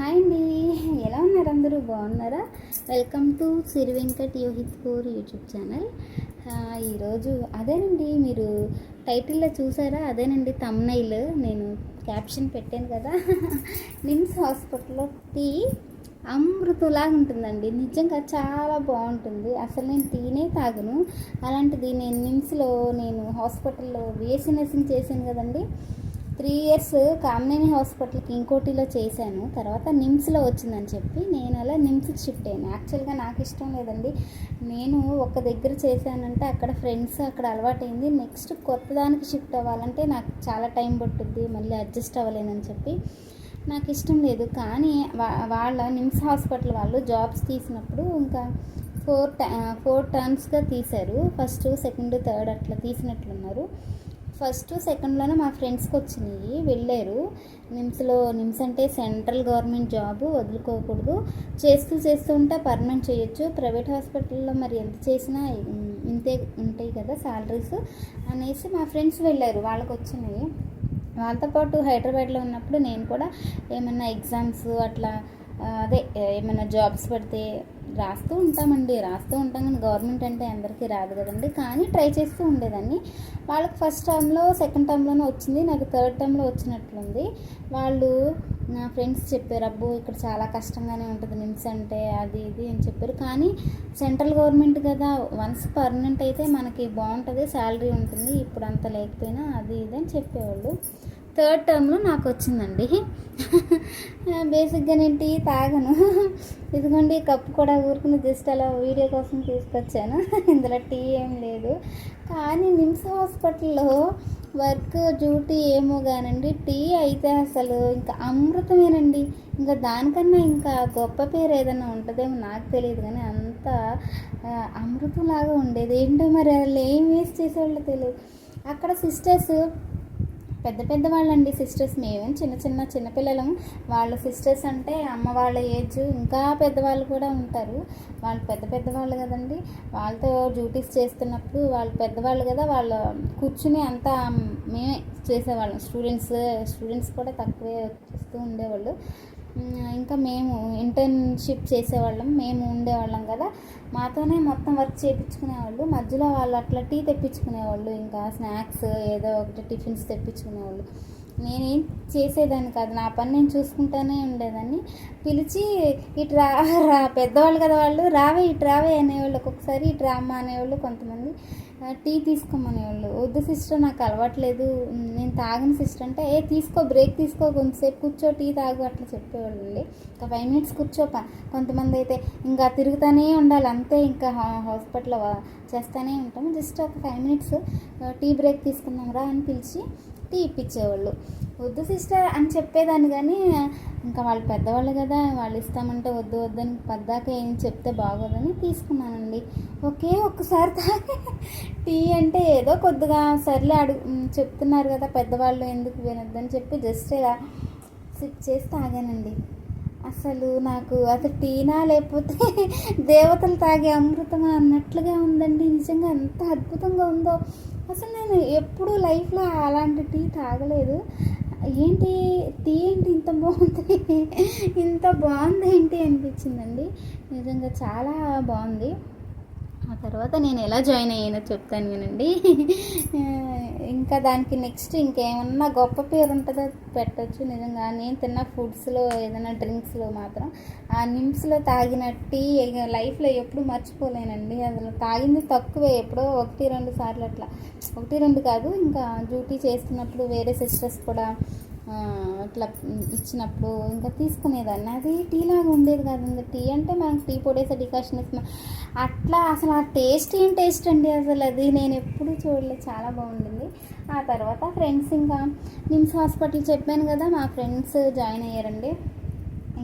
Hi అండి ఎలా ఉన్నారు అందరూ? బాగున్నారా? Welcome to Siri Venkat Yohith four YouTube channel ఈరోజు అదేనండి మీరు టైటిల్లో చూసారా? అదేనండి తమ్నైల్ నేను క్యాప్షన్ పెట్టాను కదా. నిమ్స్ హాస్పిటల్లో టీ అమృతంలాగా ఉంటుందండి. నిజంగా చాలా బాగుంటుంది. అసలు నేను టీనే తాగను. అలాంటిది నేను నిమ్స్లో నేను హాస్పిటల్లో బిఎస్సీ నర్సింగ్ చేశాను కదండి. త్రీ ఇయర్స్ కామినేని హాస్పిటల్కి ఇంకోటిలో చేశాను. తర్వాత నిమ్స్లో వచ్చిందని చెప్పి నేను అలా నిమ్స్కి షిఫ్ట్ అయ్యాను. యాక్చువల్గా నాకు ఇష్టం లేదండి. నేను ఒక దగ్గర చేశానంటే అక్కడ ఫ్రెండ్స్ అక్కడ అలవాటైంది. నెక్స్ట్ కొత్త దానికి షిఫ్ట్ అవ్వాలంటే నాకు చాలా టైం పట్టుద్ది. మళ్ళీ అడ్జస్ట్ అవ్వలేనని చెప్పి నాకు ఇష్టం లేదు. కానీ వా- వాళ్ళ నిమ్స్ హాస్పిటల్ వాళ్ళు జాబ్స్ తీసినప్పుడు ఇంకా ఫోర్ ఫోర్ టర్మ్స్గా తీశారు. ఫస్ట్ సెకండ్ థర్డ్ అట్లా తీసినట్లున్నారు. ఫస్ట్ సెకండ్లోనే మా ఫ్రెండ్స్కి వచ్చినాయి వెళ్ళారు. నిమ్స్లో నిమ్స్ అంటే సెంట్రల్ గవర్నమెంట్ జాబ్ వదులుకోకూడదు. చేస్తూ చేస్తూ ఉంటే పర్మనెంట్ చేయొచ్చు. ప్రైవేట్ హాస్పిటల్లో మరి ఎంత చేసినా ఇంతే ఉంటాయి కదా శాలరీస్ అనేసి మా ఫ్రెండ్స్ వెళ్ళారు వాళ్ళకి వచ్చినాయి వాళ్ళతో పాటు హైదరాబాద్లో ఉన్నప్పుడు నేను కూడా ఏమన్నా ఎగ్జామ్స్ అట్లా అదే ఏమైనా జాబ్స్ పడితే రాస్తూ ఉంటామండి. రాస్తూ ఉంటాం కానీ గవర్నమెంట్ అంటే అందరికీ రాదు కదండి. కానీ ట్రై చేస్తూ ఉండేదాన్ని. వాళ్ళకి ఫస్ట్ టర్మ్లో సెకండ్ టర్మ్లోనే వచ్చింది. నాకు థర్డ్ టర్మ్లో వచ్చినట్లుంది. వాళ్ళు నా ఫ్రెండ్స్ చెప్పారు అబ్బో ఇక్కడ చాలా కష్టంగానే ఉంటుంది. నిమ్స్ అంటే అది ఇది అని చెప్పారు. కానీ సెంట్రల్ గవర్నమెంట్ కదా వన్స్ పర్మనెంట్ అయితే మనకి బాగుంటుంది శాలరీ ఉంటుంది. ఇప్పుడు అంత లేకపోయినా అది ఇది అని చెప్పేవాళ్ళు. థర్డ్ టర్మ్లో నాకు వచ్చిందండి బేసిక్గా నేను టీ తాగను. ఇదిగోండి కప్పు కూడా ఊరుకుని జస్ట్ అలా వీడియో కోసం తీసుకొచ్చాను. ఇందులో టీ ఏం లేదు. కానీ నిమ్స్ హాస్పిటల్లో వర్క్ డ్యూటీ ఏమో కానండి టీ అయితే అసలు ఇంకా అమృతమేనండి. ఇంకా దానికన్నా ఇంకా గొప్ప పేరు ఏదైనా ఉంటుందేమో నాకు తెలియదు కానీ అంత అమృతంలాగా ఉండేది. ఏంటో మరి వాళ్ళు ఏం వేస్ట్ చేసేవాళ్ళో తెలియదు అక్కడ సిస్టర్స్ పెద్ద పెద్ద వాళ్ళండి సిస్టర్స్. మేము చిన్న చిన్న చిన్నపిల్లలం వాళ్ళ సిస్టర్స్ అంటే అమ్మ వాళ్ళ ఏజ్ ఇంకా పెద్దవాళ్ళు కూడా ఉంటారు. వాళ్ళు పెద్ద పెద్దవాళ్ళు కదండి. వాళ్ళతో డ్యూటీస్ చేస్తున్నప్పుడు వాళ్ళు పెద్దవాళ్ళు కదా వాళ్ళు కూర్చుని అంతా మేమే చేసేవాళ్ళం. స్టూడెంట్స్ స్టూడెంట్స్ కూడా తక్కువే వస్తూ ఉండేవాళ్ళు. ఇంకా మేము ఇంటర్న్షిప్ చేసేవాళ్ళం మేము ఉండేవాళ్ళం కదా. మాతోనే మొత్తం వర్క్ చేయించుకునేవాళ్ళు మధ్యలో వాళ్ళు అట్లా టీ తెప్పించుకునేవాళ్ళు ఇంకా స్నాక్స్ ఏదో ఒకటి టిఫిన్స్ తెప్పించుకునేవాళ్ళు. నేనేం చేసేదాన్ని కాదు. నా పని నేను చూసుకుంటానే ఉండేదాన్ని. పిలిచి ఇటు రా రా పెద్దవాళ్ళు కదా వాళ్ళు రావే ఇటు రావే అనేవాళ్ళు ఒక్కొక్కసారి ఇటు రామ్మా అనేవాళ్ళు కొంతమంది. టీ తీసుకోమనేవాళ్ళు వద్దు సిస్టర్ నాకు అలవాట్లేదు. నేను తాగని సిస్టర్ అంటే ఏ తీసుకో బ్రేక్ తీసుకో కొంతసేపు కూర్చో టీ తాగు అట్లా చెప్పేవాళ్ళు ఒక ఇంకా ఫైవ్ మినిట్స్ కూర్చో కొంతమంది అయితే ఇంకా తిరుగుతూనే ఉండాలి అంతే ఇంకా హా- హాస్పిటల్లో చేస్తూనే ఉంటాం జస్ట్ ఒక ఫైవ్ మినిట్స్ టీ బ్రేక్ తీసుకుందాం రా అని పిలిచి టీ ఇప్పించేవాళ్ళు. వద్దు సిస్టర్ అని చెప్పేదాన్ని కానీ ఇంకా వాళ్ళు పెద్దవాళ్ళు కదా వాళ్ళు ఇస్తామంటే వద్దు వద్దని పద్దాక ఏం చెప్తే బాగోదని తీసుకున్నానండి. ఒకే ఒక్కసారి తాగి టీ అంటే ఏదో కొద్దిగా సర్లే అడుగు చెప్తున్నారు కదా పెద్దవాళ్ళు ఎందుకు వినొద్దని చెప్పి జస్ట్ ఇలా సిప్ చేసి తాగానండి. అసలు నాకు అసలు టీనా లేకపోతే దేవతలు తాగే అమృతమా అన్నట్లుగా ఉందండి. నిజంగా ఎంత అద్భుతంగా ఉందో. అసలు నేను ఎప్పుడు లైఫ్లో అలాంటి టీ తాగలేదు. ఏంటి టీ ఏంటి ఇంత బాగుంది? ఇంత బాగుంది ఏంటి అనిపించిందండి. నిజంగా చాలా బాగుంది. ఆ తర్వాత నేను ఎలా జాయిన్ అయ్యానో చెప్తాను వినండి. ఇంకా దానికి నెక్స్ట్ ఇంకేమన్నా గొప్ప పేరు ఉంటుందో పెట్టచ్చు నిజంగా. నేను తిన్న ఫుడ్స్లో ఏదైనా డ్రింక్స్లో మాత్రం ఆ నిమ్స్లో తాగిన టీ లైఫ్లో ఎప్పుడు మర్చిపోలేనండి. అసలు తాగింది తక్కువే ఎప్పుడో ఒకటి రెండు సార్లు అట్లా. ఒకటి రెండు కాదు ఇంకా డ్యూటీ చేస్తున్నప్పుడు వేరే సిస్టర్స్ కూడా ఇట్లా అట్లా ఇచ్చినప్పుడు ఇంకా తీసుకునేదాన్ని. అది టీ లాగా ఉండేది కాదండి టీ అంటే మనకి టీ పొడేసే డికాషన్ ఇస్తున్నా అట్లా అసలు ఆ టేస్ట్ ఏం టేస్ట్ అండి అసలు అది? నేను ఎప్పుడు చూడలేదు చాలా బాగుండింది. ఆ తర్వాత ఫ్రెండ్స్ ఇంకా నిమ్స్ హాస్పిటల్ చెప్పాను కదా మా ఫ్రెండ్స్ జాయిన్ అయ్యారండి.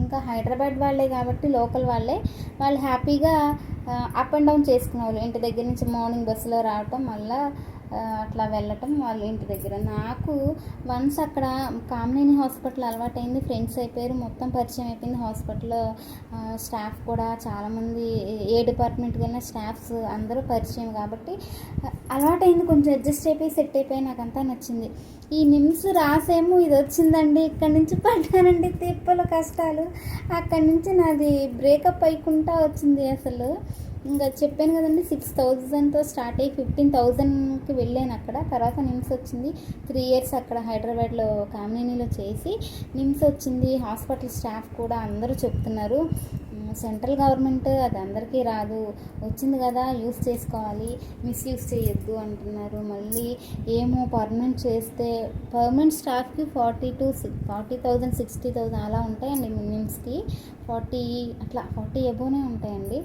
ఇంకా హైదరాబాద్ వాళ్ళే కాబట్టి లోకల్ వాళ్ళే. వాళ్ళు హ్యాపీగా అప్ అండ్ డౌన్ చేసుకునేవాళ్ళు. ఇంటి దగ్గర నుంచి మార్నింగ్ బస్సులో రావటం మళ్ళీ అట్లా వెళ్ళటం వాళ్ళ ఇంటి దగ్గర. నాకు వన్స్ అక్కడ కామినేని హాస్పిటల్ అలవాటైంది. ఫ్రెండ్స్ అయిపోయారు. మొత్తం పరిచయం అయిపోయింది. హాస్పిటల్లో స్టాఫ్ కూడా చాలామంది ఏ డిపార్ట్మెంట్కి వెళ్ళిన స్టాఫ్స్ అందరూ పరిచయం కాబట్టి అలవాటైంది. కొంచెం అడ్జస్ట్ అయిపోయి సెట్ అయిపోయి నాకు అంతా నచ్చింది. ఈ నిమ్స్ రాసేమో ఇది వచ్చిందండి. ఇక్కడి నుంచి పడ్డానండి. తిప్పల కష్టాలు. అక్కడి నుంచి నాది బ్రేకప్ అయ్యకుండా వచ్చింది అసలు. ఇంకా చెప్పాను కదండి సిక్స్ థౌజండ్తో స్టార్ట్ అయ్యి ఫిఫ్టీన్ థౌజండ్కి వెళ్ళాను అక్కడ. తర్వాత నిమ్స్ వచ్చింది త్రీ ఇయర్స్ అక్కడ హైదరాబాద్లో కామినీలో చేసి నిమ్స్ వచ్చింది హాస్పిటల్ స్టాఫ్ కూడా అందరూ చెప్తున్నారు. సెంట్రల్ గవర్నమెంట్ అది అందరికీ రాదు వచ్చింది కదా యూస్ చేసుకోవాలి మిస్యూస్ చేయొద్దు అంటున్నారు. మళ్ళీ ఏమో పర్మనెంట్ చేస్తే పర్మనెంట్ స్టాఫ్కి forty two forty thousand sixty thousand అలా ఉంటాయండి నిమ్స్కి. ఫార్టీ అట్లా ఫార్టీ ఎబోనే ఉంటాయండి.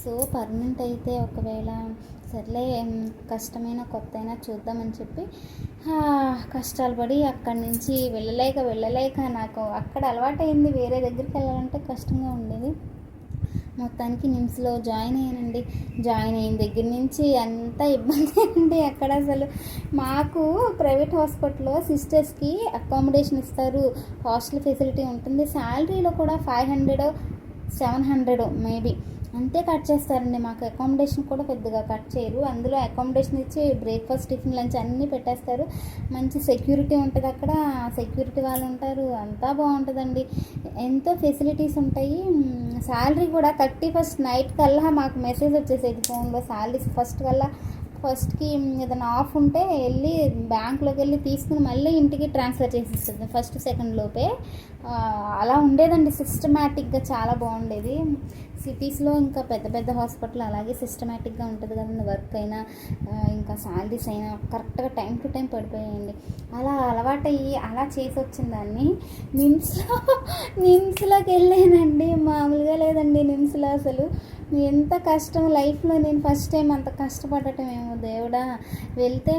సో పర్మనెంట్ అయితే ఒకవేళ సర్లే కష్టమైన కొత్త అయినా చూద్దామని చెప్పి కష్టాలు పడి అక్కడి నుంచి వెళ్ళలేక వెళ్ళలేక నాకు అక్కడ అలవాటైంది. వేరే దగ్గరికి వెళ్ళాలంటే కష్టంగా ఉండేది. మొత్తానికి నిమ్స్లో జాయిన్ అయ్యానండి. జాయిన్ అయిన దగ్గర నుంచి అంత ఇబ్బంది అండి అక్కడ అసలు. మాకు ప్రైవేట్ హాస్పిటల్లో సిస్టర్స్కి అకామిడేషన్ ఇస్తారు. హాస్టల్ ఫెసిలిటీ ఉంటుంది. శాలరీలో కూడా five hundred seven hundred maybe అంతే కట్ చేస్తారండి. మాకు అకామిడేషన్ కూడా పెద్దగా కట్ చేయరు. అందులో అకామిడేషన్ ఇచ్చి బ్రేక్ఫాస్ట్ టిఫిన్ లంచ్ అన్నీ పెట్టేస్తారు. మంచి సెక్యూరిటీ ఉంటుంది అక్కడ. సెక్యూరిటీ వాళ్ళు ఉంటారు. అంతా బాగుంటుందండి. ఎంతో ఫెసిలిటీస్ ఉంటాయి. శాలరీ కూడా థర్టీ ఫస్ట్ నైట్ కల్లా మాకు మెసేజ్ వచ్చేసేది ఫోన్లో శాలరీస్ ఫస్ట్ కల్లా. ఫస్ట్కి ఏదైనా ఆఫ్ ఉంటే వెళ్ళి బ్యాంక్లోకి వెళ్ళి తీసుకుని మళ్ళీ ఇంటికి ట్రాన్స్ఫర్ చేసేస్తుంది. ఫస్ట్ సెకండ్ లోపే. అలా ఉండేదండి. సిస్టమేటిక్గా చాలా బాగుండేది. సిటీస్లో ఇంకా పెద్ద పెద్ద హాస్పిటల్ అలాగే సిస్టమేటిక్గా ఉంటుంది కదండి వర్క్ అయినా ఇంకా శాలరీస్ అయినా కరెక్ట్గా టైం టు టైం పడిపోయాయండి. అలా అలవాటయ్యి అలా చేసి వచ్చిన దాన్ని నిమ్స్లో నిమ్స్లోకి వెళ్ళానండి. మామూలుగా లేదండి నిమ్స్లో అసలు. ఎంత కష్టం లైఫ్లో నేను ఫస్ట్ టైం అంత కష్టపడటం ఏమో దేవుడా. వెళ్తే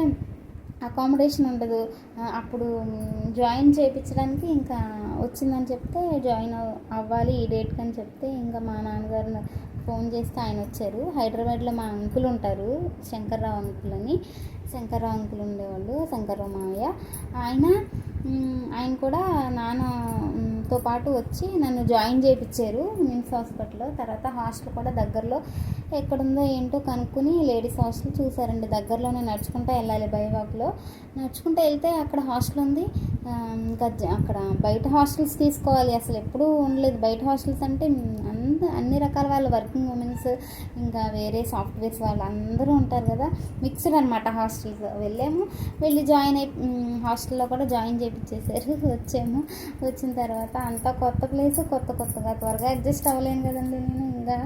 అకామిడేషన్ ఉండదు. అప్పుడు జాయిన్ చేయించడానికి ఇంకా వచ్చిందని చెప్తే జాయిన్ అవ్- అవ్వాలి ఈ డేట్కి అని చెప్తే ఇంకా మా నాన్నగారు ఫోన్ చేస్తే ఆయన వచ్చారు. హైదరాబాద్లో మా అంకుల్ ఉంటారు శంకర్రావు అంకుల్ అని. శంకర్రావు అంకుల్ ఉండేవాళ్ళు శంకర్రావు మావయ్య. ఆయన ఆయన కూడా నాన్న నాన్నతో పాటు వచ్చి నన్ను జాయిన్ చేయించారు మిమ్స్ హాస్పిటల్లో. తర్వాత హాస్టల్ కూడా దగ్గరలో ఎక్కడుందో ఏంటో కనుక్కుని లేడీస్ హాస్టల్ చూసారండి. దగ్గరలోనే నడుచుకుంటూ వెళ్ళాలి బైవాక్లో. నడుచుకుంటూ వెళ్తే అక్కడ హాస్టల్ ఉంది. ఇంకా అక్కడ బయట హాస్టల్స్ తీసుకోవాలి. అసలు ఎప్పుడూ ఉండలేదు. బయట హాస్టల్స్ అంటే అంద అన్ని రకాల వాళ్ళు వర్కింగ్ ఉమెన్స్ ఇంకా వేరే సాఫ్ట్వేర్స్ వాళ్ళు అందరూ ఉంటారు కదా. మిక్స్డ్ అనమాట హాస్టల్స్. వెళ్ళాము. వెళ్ళి జాయిన్ అయి హాస్టల్లో కూడా జాయిన్ చేయించేసారు వచ్చాము. వచ్చిన తర్వాత అంతా కొత్త ప్లేస్ కొత్త కొత్తగా త్వరగా అడ్జస్ట్ అవ్వలేను కదండి నేను. ఇంకా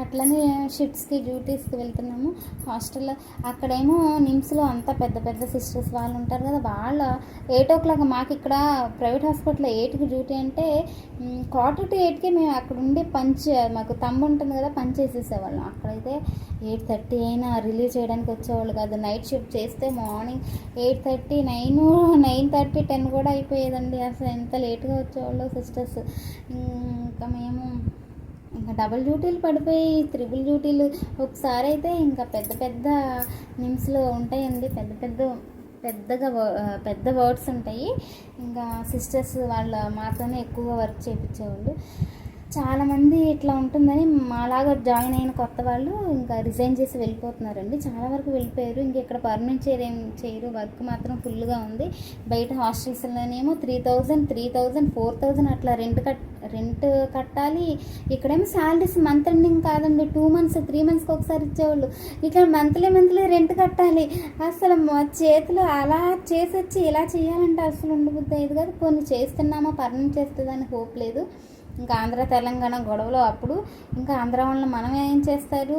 అట్లనే షిఫ్ట్స్కి డ్యూటీస్కి వెళ్తున్నాము. హాస్టల్లో అక్కడేమో నిమ్స్లో అంతా పెద్ద పెద్ద సిస్టర్స్ వాళ్ళు ఉంటారు కదా. వాళ్ళ ఎయిట్ ఓ క్లాక్ మాకు ఇక్కడ ప్రైవేట్ హాస్పిటల్లో ఎయిట్కి డ్యూటీ అంటే క్వార్టర్ టు ఎయిట్కి మేము అక్కడ ఉండి పంచ్ మాకు తమ్ము ఉంటుంది కదా పంచ్ చేసేసేవాళ్ళం. అక్కడైతే ఎయిట్ థర్టీ అయినా రిలీవ్ చేయడానికి వచ్చేవాళ్ళు కాదు. నైట్ షిఫ్ట్ చేస్తే morning eight thirty nine nine thirty ten కూడా అయిపోయేదండి. అసలు ఎంత లేట్గా వచ్చేవాళ్ళు సిస్టర్స్. ఇంకా మేము ఇంకా డబుల్ డ్యూటీలు పడిపోయి త్రిబుల్ డ్యూటీలు ఒకసారి అయితే ఇంకా పెద్ద పెద్ద నిమ్స్లో ఉంటాయండి. పెద్ద పెద్ద పెద్దగా పెద్ద వర్డ్స్ ఉంటాయి. ఇంకా సిస్టర్స్ వాళ్ళ మాతోనే ఎక్కువగా వర్క్ చేయించేవాళ్ళు చాలామంది ఇట్లా ఉంటుందని మాలాగా జాయిన్ అయిన కొత్త వాళ్ళు ఇంకా రిజైన్ చేసి వెళ్ళిపోతున్నారండి. చాలా వరకు వెళ్ళిపోయారు. ఇంక ఇక్కడ పర్మనెంట్ చేయడం చేయరు. వర్క్ మాత్రం ఫుల్గా ఉంది. బయట హాస్టల్స్లోనేమో three thousand three thousand four thousand అట్లా రెంట్ కట్ రెంట్ కట్టాలి. ఇక్కడేమో శాలరీస్ మంత్ ఎండింగ్ కాదండి. టూ మంత్స్ త్రీ మంత్స్కి ఒకసారి ఇచ్చేవాళ్ళు. ఇక్కడ మంత్లీ మంత్లీ రెంట్ కట్టాలి. అసలు మా చేతులు అలా చేసి వచ్చి ఇలా చేయాలంటే అసలు ఉండబుద్ధి అయ్యేది కాదు. కొన్ని చేస్తున్నామా పర్మనెంట్ చేస్తుందని హోప్ లేదు. ఇంకా ఆంధ్ర తెలంగాణ గొడవలో అప్పుడు ఇంకా ఆంధ్ర వాళ్ళని మనం ఏం చేస్తారు?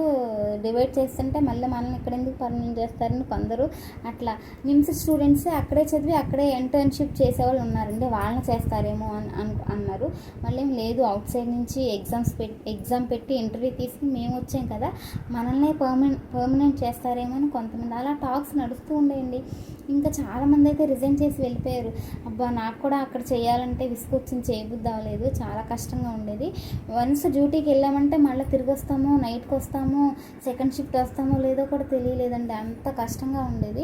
డివైడ్ చేస్తుంటే మళ్ళీ మనల్ని ఇక్కడ ఎందుకు పర్మనెంట్ చేస్తారని కొందరు అట్లా నిమ్స్ స్టూడెంట్స్ అక్కడే చదివి అక్కడే ఇంటర్న్షిప్ చేసేవాళ్ళు ఉన్నారండి. వాళ్ళని చేస్తారేమో అని అన్నారు. మళ్ళీ లేదు అవుట్ సైడ్ నుంచి ఎగ్జామ్స్ పెట్టి ఎగ్జామ్ పెట్టి ఇంటర్వ్యూ తీసుకుని మేము వచ్చాం కదా మనల్నే పర్మనెంట్ పర్మనెంట్ చేస్తారేమో అని కొంతమంది అలా టాక్స్ నడుస్తూ ఉండేయండి. ఇంకా చాలామంది అయితే రిజైన్ చేసి వెళ్ళిపోయారు. అబ్బా నాకు కూడా అక్కడ చేయాలంటే విసుకొచ్చింది చేయబుద్ధి అవ్వలేదు. చాలా కష్టం కష్టంగా ఉండేది. వన్స్ డ్యూటీకి వెళ్ళామంటే మళ్ళీ తిరిగి వస్తాము నైట్కి వస్తాము సెకండ్ షిఫ్ట్ వస్తామో లేదో కూడా తెలియలేదండి. అంత కష్టంగా ఉండేది.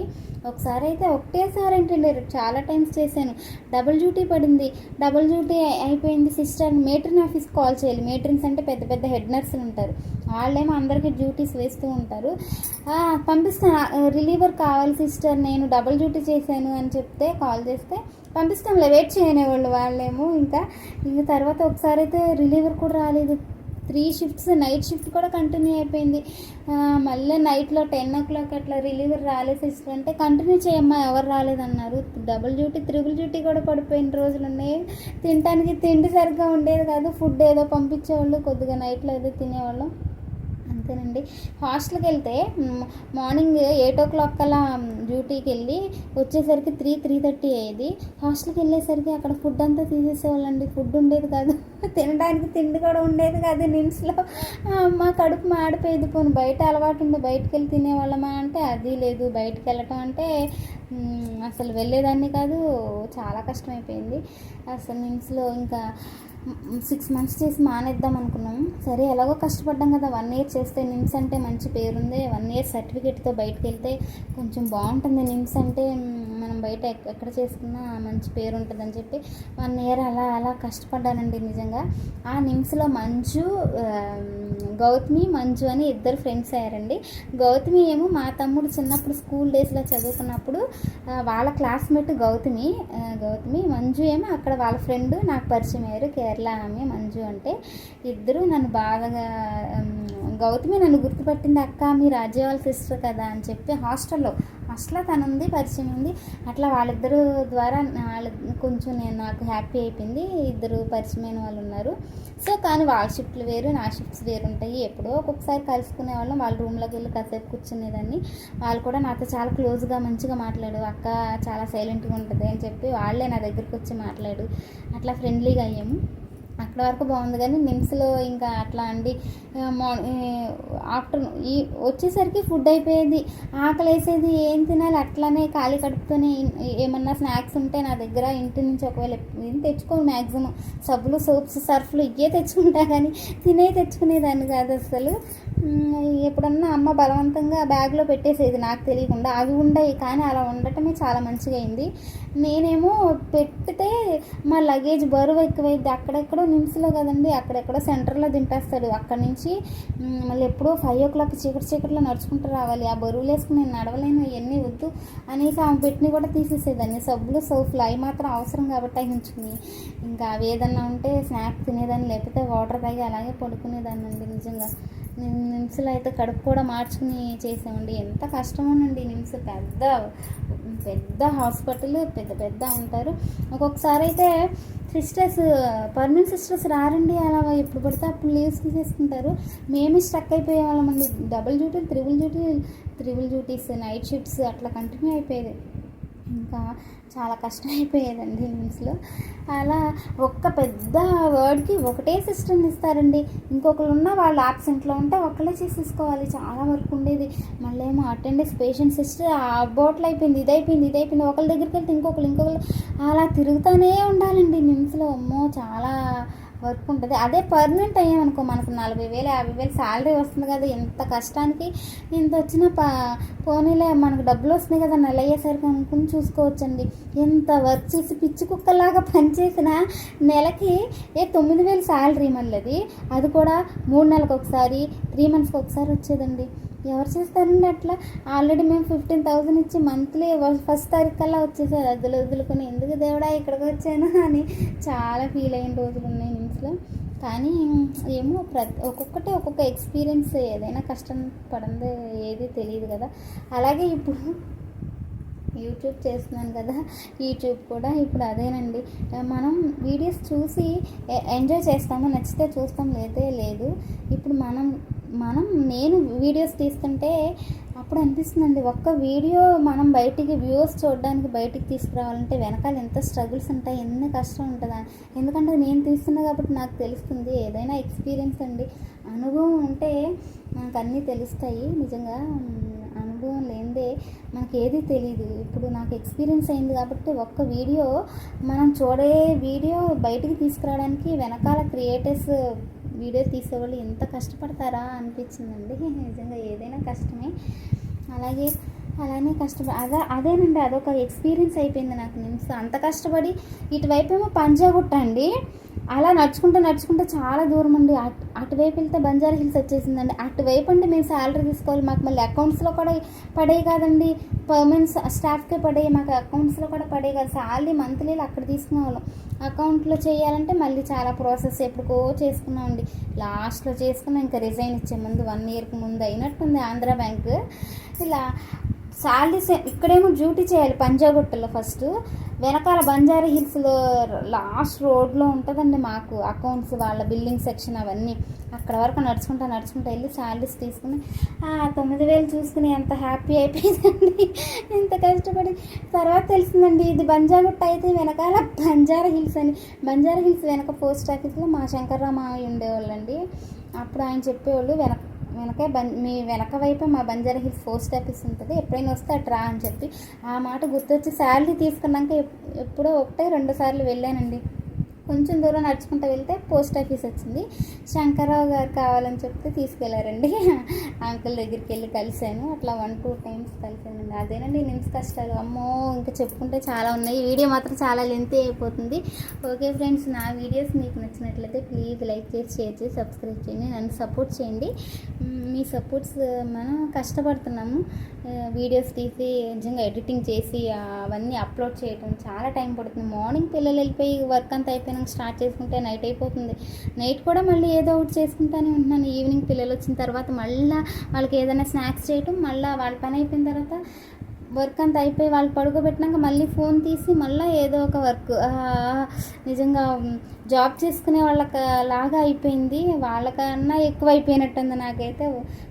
ఒకసారి అయితే ఒకటేసారి ఏంటండి చాలా టైమ్స్ చేశాను. డబుల్ డ్యూటీ పడింది. డబుల్ డ్యూటీ అయిపోయింది సిస్టర్ మేట్రిన్ ఆఫీస్కి కాల్ చేయాలి. మేట్రిన్స్ అంటే పెద్ద పెద్ద హెడ్ నర్సులు ఉంటారు. వాళ్ళేమో అందరికీ డ్యూటీస్ వేస్తూ ఉంటారు. పంపిస్తాను రిలీవర్ కావాలి సిస్టర్ నేను డబుల్ డ్యూటీ చేశాను అని చెప్తే కాల్ చేస్తే పంపిస్తాంలే వెయిట్ చేయనేవాళ్ళు వాళ్ళేమో ఇంకా. ఇంక తర్వాత ఒకసారి అయితే రిలీవర్ కూడా రాలేదు. త్రీ షిఫ్ట్స్ నైట్ షిఫ్ట్ కూడా కంటిన్యూ అయిపోయింది. మళ్ళీ నైట్లో టెన్ ఓ క్లాక్ అట్లా రిలీవర్ రాలేదు సిస్టర్ అంటే కంటిన్యూ చేయమ్మా ఎవరు రాలేదన్నారు. డబుల్ డ్యూటీ త్రిబుల్ డ్యూటీ కూడా పడిపోయిన రోజులు ఉన్నాయి. తినడానికి తిండి సరిగ్గా ఉండేది కాదు. ఫుడ్ ఏదో పంపించేవాళ్ళు కొద్దిగా నైట్లో ఏదో తినేవాళ్ళం. అంతేనండి. హాస్టల్కి వెళ్తే మార్నింగ్ ఎయిట్ ఓ క్లాక్ అలా డ్యూటీకి వెళ్ళి వచ్చేసరికి త్రీ త్రీ థర్టీ అయ్యేది. హాస్టల్కి వెళ్ళేసరికి అక్కడ ఫుడ్ అంతా తీసేసేవాళ్ళండి. ఫుడ్ ఉండేది కాదు. తినడానికి తిండి కూడా ఉండేది కాదు నిమ్స్లో మా కడుపు మాడిపోయేది. పోను బయట అలవాటు ఉంది బయటకు వెళ్ళి తినేవాళ్ళమా అంటే అది లేదు. బయటకు వెళ్ళటం అంటే అసలు వెళ్ళేదాన్ని కాదు. చాలా కష్టమైపోయింది. అసలు నిమ్స్లో ఇంకా సిక్స్ మంత్స్ చేసి మానేద్దాం అనుకున్నాం. సరే ఎలాగో కష్టపడ్డాం కదా. వన్ ఇయర్ చేస్తే నిమ్స్ అంటే మంచి పేరుంది. వన్ ఇయర్ సర్టిఫికేట్తో బయటకు వెళ్తే కొంచెం బాగుంటుంది. నిమ్స్ అంటే బయట ఎక్కడ చేసుకున్నా మంచి పేరు ఉంటుందని చెప్పి వన్ ఇయర్ అలా అలా కష్టపడ్డానండి నిజంగా. ఆ నిమ్స్లో మంజు గౌతమి మంజు అని ఇద్దరు ఫ్రెండ్స్ అయ్యారండి. గౌతమి ఏమో మా తమ్ముడు చిన్నప్పుడు స్కూల్ డేస్లో చదువుకున్నప్పుడు వాళ్ళ క్లాస్మేట్ గౌతమి గౌతమి మంజు ఏమో అక్కడ వాళ్ళ ఫ్రెండ్ నాకు పరిచయం అయ్యారు కేరళ ఆమె మంజు అంటే. ఇద్దరు నన్ను బాగా గౌతమి నన్ను గుర్తుపట్టింది అక్క మీ రాజ్య వాళ్ళ సిస్టర్ కదా అని చెప్పి హాస్టల్లో. హాస్టల్లో తను ఉంది పరిచయం ఉంది. అట్లా వాళ్ళిద్దరు ద్వారా వాళ్ళ కొంచెం నేను నాకు హ్యాపీ అయిపోయింది. ఇద్దరు పరిచయమైన వాళ్ళు ఉన్నారు సో కానీ వాళ్ళ షిఫ్ట్లు వేరు నా షిఫ్ట్స్ వేరు ఉంటాయి ఎప్పుడో ఒక్కొక్కసారి కలుసుకునే వాళ్ళం. వాళ్ళ రూమ్లోకి వెళ్ళి కాసేపు కూర్చునేదాన్ని. వాళ్ళు కూడా నాతో చాలా క్లోజ్గా మంచిగా మాట్లాడు అక్క చాలా సైలెంట్గా ఉంటుంది అని చెప్పి వాళ్ళే నా దగ్గరికి వచ్చి మాట్లాడు అట్లా ఫ్రెండ్లీగా అయ్యాము. అక్కడ వరకు బాగుంది కానీ నిమ్స్లో ఇంకా అట్లా అండి. ఆఫ్టర్నూన్ ఈ వచ్చేసరికి ఫుడ్ అయిపోయేది ఆకలి వేసేది ఏం తినాలి అట్లానే ఖాళీ కడుపుతోనే ఏమన్నా స్నాక్స్ ఉంటే నా దగ్గర ఇంటి నుంచి ఒకవేళ ఏం తెచ్చుకోను మ్యాక్సిమం సబ్బులు సోప్స్ సర్ఫ్లు ఇవే తెచ్చుకుంటా కానీ తినే తెచ్చుకునేదాన్ని కాదు అసలు ఎప్పుడన్నా అమ్మ బలవంతంగా బ్యాగ్లో పెట్టేసేది నాకు తెలియకుండా. అవి ఉండయి కానీ అలా ఉండటమే చాలా మంచిగా అయింది. నేనేమో పెడితే మా లగేజ్ బరువు ఎక్కువైంది అక్కడెక్కడో నిమ్స్లో కదండి అక్కడెక్కడో సెంటర్లో దింపేస్తాడు. అక్కడి నుంచి మళ్ళీ ఎప్పుడో ఫైవ్ ఓ క్లాక్ చీకటి చీకట్లో నడుచుకుంటూ రావాలి. ఆ బరువులు వేసుకుని నేను నడవలేను ఇవన్నీ వద్దు అనేసి ఆమె పెట్టిని కూడా తీసేసేదాన్ని. సబ్బులు సోపులు అవి మాత్రం అవసరం కాబట్టి అహించుకుని ఇంకా అవి ఏదన్నా ఉంటే స్నాక్స్ తినేదాన్ని లేకపోతే వాటర్ తాగి అలాగే పడుకునేదాన్ని అండి నిజంగా. నేను నిమ్స్లో అయితే కడుపు కూడా మార్చుకుని చేసామండి ఎంత కష్టమోనండి నిమ్స్. పెద్ద పెద్ద హాస్పిటల్ పెద్ద పెద్ద ఉంటారు. ఒక్కొక్కసారి అయితే సిస్టర్స్ పర్మనెంట్ సిస్టర్స్ రారండి అలా ఎప్పుడు పడితే అప్పుడు లీవ్స్ తీసేసుకుంటారు. మేమే స్ట్రక్ అయిపోయే వాళ్ళమండి. Double duty triple duty triple duties night shifts అట్లా కంటిన్యూ అయిపోయేది. ఇంకా చాలా కష్టం అయిపోయేదండి అలా ఒక్క పెద్ద వర్డ్కి ఒకటే సిస్టమ్ ఇస్తారండి. ఇంకొకరు ఉన్న వాళ్ళు ఆబ్సెంట్లో ఉంటే ఒకళ్ళే చేసేసుకోవాలి. చాలా వరకు ఉండేది. మళ్ళీ ఏమో అటెండెన్స్ పేషెంట్ సిస్టర్ ఆ బోట్లు అయిపోయింది ఇది అయిపోయింది ఇది అయిపోయింది ఒకళ్ళ దగ్గరికి వెళ్తే ఇంకొకరు ఇంకొకరు అలా తిరుగుతూనే ఉండాలండి నిమ్స్లో అమ్మో చాలా వర్క్ ఉంటుంది. అదే పర్మనెంట్ అయ్యామనుకో మనకు నలభై వేలు యాభై వేలు శాలరీ వస్తుంది కదా. ఎంత కష్టానికి ఇంత వచ్చిన ప పోనీలే మనకు డబ్బులు వస్తున్నాయి కదా. నెల అయ్యేసరికి అనుకుని చూసుకోవచ్చండి. ఎంత వర్క్ చేసి పిచ్చి కుక్కలాగా పనిచేసిన నెలకి ఏ తొమ్మిది వేలు శాలరీ మళ్ళీ అది కూడా మూడు నెలలకు ఒకసారి త్రీ మంత్స్కి ఒకసారి వచ్చేదండి. ఎవరు చేస్తారండి అట్లా? ఆల్రెడీ మేము ఫిఫ్టీన్ థౌజండ్ ఇచ్చి మంత్లీ ఫస్ట్ తారీఖు కల్లా వచ్చేసారు. అద్దులు వదులుకొని ఎందుకు దేవుడా ఇక్కడికి వచ్చాను అని చాలా ఫీల్ అయిన రోజులు ఉన్నాయి. నిమ్స్లో కానీ ఏమో ప్రతి ఒక్కొక్కటి ఒక్కొక్క ఎక్స్పీరియన్స్ ఏదైనా కష్టం పడింది ఏది తెలియదు కదా. అలాగే ఇప్పుడు యూట్యూబ్ చేస్తున్నాను కదా. యూట్యూబ్ కూడా ఇప్పుడు అదేనండి. మనం వీడియోస్ చూసి ఎంజాయ్ చేస్తాము నచ్చితే చూస్తాం లేదే లేదు. ఇప్పుడు మనం మనం నేను వీడియోస్ తీస్తుంటే అప్పుడు అనిపిస్తుందండి ఒక్క వీడియో మనం బయటికి వ్యూస్ చూడడానికి బయటికి తీసుకురావాలంటే వెనకాల ఎంత స్ట్రగుల్స్ ఉంటాయి ఎన్ని కష్టం ఉంటుందా? ఎందుకంటే నేను తీస్తున్నా కాబట్టి నాకు తెలుస్తుంది ఏదైనా ఎక్స్పీరియన్స్ అండి. అనుభవం ఉంటే మనకు అన్నీ తెలుస్తాయి నిజంగా అనుభవం అనుభవం లేనిదే మనకి ఏది తెలియదు ఇప్పుడు నాకు ఎక్స్పీరియన్స్ అయింది కాబట్టి ఒక్క వీడియో మనం చూడే వీడియో బయటికి తీసుకురావడానికి వెనకాల క్రియేటర్స్ వీడియో తీసేవాళ్ళు ఎంత కష్టపడతారా అనిపించిందండి. నిజంగా ఏదైనా కష్టమే. అలాగే అలానే కష్టపడి అదే అదేనండి అదొక ఎక్స్పీరియన్స్ అయిపోయింది నాకు. నిమ్స్ అంత కష్టపడి ఇటువైపు ఏమో పంజాగుట్ట అండి అలా నడుచుకుంటూ నడుచుకుంటూ చాలా దూరం అండి అటు అటువైపు వెళ్తే బంజారా హిల్స్ వచ్చేసిందండి. అటువైపు అండి మేము శాలరీ తీసుకోవాలి. మాకు మళ్ళీ అకౌంట్స్లో కూడా పడేవి కాదండి. పర్మనెంట్ స్టాఫ్కే పడేవి మాకు అకౌంట్స్లో కూడా పడేవి కాదు. శాలరీ మంత్లీలు అక్కడ తీసుకునే వాళ్ళం అకౌంట్లో చేయాలంటే మళ్ళీ చాలా ప్రాసెస్ ఎప్పుడుకో చేసుకున్నామండి. లాస్ట్లో చేసుకున్నాం. ఇంకా రిజైన్ ఇచ్చే ముందు వన్ ఇయర్కి ముందు అయినట్టుంది ఆంధ్ర బ్యాంక్. ఇలా శాలరీస్ ఇక్కడేమో డ్యూటీ చేయాలి. పంజాగుట్టలో ఫస్ట్. వెనకాల బంజారా హిల్స్లో లాస్ట్ రోడ్లో ఉంటుందండి మాకు అకౌంట్స్ వాళ్ళ బిల్డింగ్ సెక్షన్ అవన్నీ. అక్కడ వరకు నడుచుకుంటా నడుచుకుంటా వెళ్ళి శాలరీస్ తీసుకుని ఆ తొమ్మిది వేలు చూసుకుని ఎంత హ్యాపీ అయిపోయిందండి. ఎంత కష్టపడి. తర్వాత తెలిసిందండి ఇది బంజాగుట్ట అయితే వెనకాల బంజారా హిల్స్ అని. బంజారా హిల్స్ వెనక పోస్ట్ ఆఫీస్లో మా శంకర్రావు ఉండేవాళ్ళండి. అప్పుడు ఆయన చెప్పేవాళ్ళు వెనక వెనక బం మీ వెనక వైపు మా బంజారా హిల్స్ పోస్ట్ ఆఫీస్ ఉంటుంది. ఎప్పుడైనా వస్తే అట్రా అని చెప్పి. ఆ మాట గుర్తొచ్చి శాలరీ తీసుకున్నాక ఎప్పుడో ఒకటే రెండు సార్లు వెళ్ళానండి. కొంచెం దూరం నడుచుకుంటూ వెళ్తే పోస్ట్ ఆఫీస్ వచ్చింది. శంకరరావు గారు కావాలని చెప్తే తీసుకెళ్ళారండి. అంకుల్ దగ్గరికి వెళ్ళి కలిశాను. అట్లా వన్ టూ టైమ్స్ కలిశానండి. అదేనండి నిమ్స్ కష్టాలు. అమ్మో ఇంకా చెప్పుకుంటే చాలా ఉన్నాయి. వీడియో మాత్రం చాలా లెంతీ అయిపోతుంది. ఓకే ఫ్రెండ్స్ నా వీడియోస్ మీకు నచ్చినట్లయితే ప్లీజ్ లైక్ చేసి షేర్ చేసి సబ్స్క్రైబ్ చేయండి. నన్ను సపోర్ట్ చేయండి. మీ సపోర్ట్స్ మనం కష్టపడుతున్నాము. వీడియోస్ తీసి నిజంగా ఎడిటింగ్ చేసి అవన్నీ అప్లోడ్ చేయడం చాలా టైం పడుతుంది. మార్నింగ్ పిల్లలు వెళ్ళిపోయి వర్క్ అంతా అయిపోయినాక స్టార్ట్ చేసుకుంటే నైట్ అయిపోతుంది. నైట్ కూడా మళ్ళీ ఏదో ఒకటి చేసుకుంటానే ఉంటున్నాను. ఈవినింగ్ పిల్లలు వచ్చిన తర్వాత మళ్ళీ వాళ్ళకి ఏదైనా స్నాక్స్ చేయటం మళ్ళీ వాళ్ళ పని అయిపోయిన తర్వాత వర్క్ అంతా అయిపోయి వాళ్ళు పడుకోబెట్టినాక మళ్ళీ ఫోన్ తీసి మళ్ళీ ఏదో ఒక వర్క్ నిజంగా జాబ్ చేసుకునే వాళ్ళకి లాగా అయిపోయింది. వాళ్ళకన్నా ఎక్కువ అయిపోయినట్టుంది నాకైతే.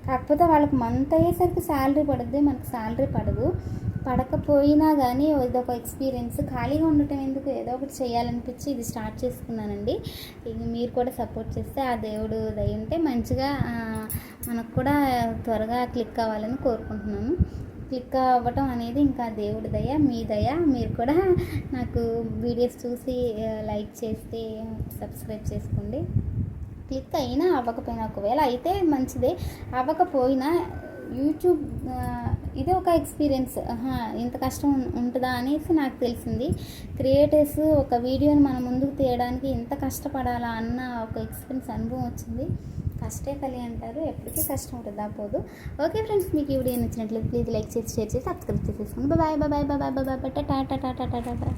కాకపోతే వాళ్ళకి మంత్ అయ్యేసరికి శాలరీ పడుద్ది. మనకు శాలరీ పడదు. పడకపోయినా కానీ ఇదొక ఎక్స్పీరియన్స్ ఖాళీగా ఉండటం ఎందుకు? ఏదో ఒకటి చేయాలనిపించి ఇది స్టార్ట్ చేసుకున్నానండి. ఇది మీరు కూడా సపోర్ట్ చేస్తే ఆ దేవుడు దయ ఉంటే మంచిగా మనకు కూడా త్వరగా క్లిక్ అవ్వాలని కోరుకుంటున్నాను. క్లిక్ అవ్వటం అనేది ఇంకా దేవుడి దయ మీ దయ. మీరు కూడా నాకు వీడియోస్ చూసి లైక్ చేస్తే సబ్స్క్రైబ్ చేసుకోండి. క్లిక్ అయినా అవ్వకపోయినా ఒకవేళ అయితే మంచిదే. అవ్వకపోయినా యూట్యూబ్ ఇది ఒక ఎక్స్పీరియన్స్ ఇంత కష్టం ఉంటుందా అనేసి నాకు తెలిసింది క్రియేటర్స్ ఒక వీడియోని మన ముందుకు తీయడానికి ఎంత కష్టపడాలా అన్న ఒక ఎక్స్పీరియన్స్ అనుభవం వచ్చింది కష్టే కలి అంటారు ఎప్పటికీ కష్టం ఉంటుంది పోదు ఓకే ఫ్రెండ్స్ మీకు ఈ వీడియో నచ్చినట్లయితే ప్లీజ్ లైక్ చేసి షేర్ చేసి సబ్స్క్రైబ్ చేసేసుకోండి bye bye bye bye bye bye tata tata tata tata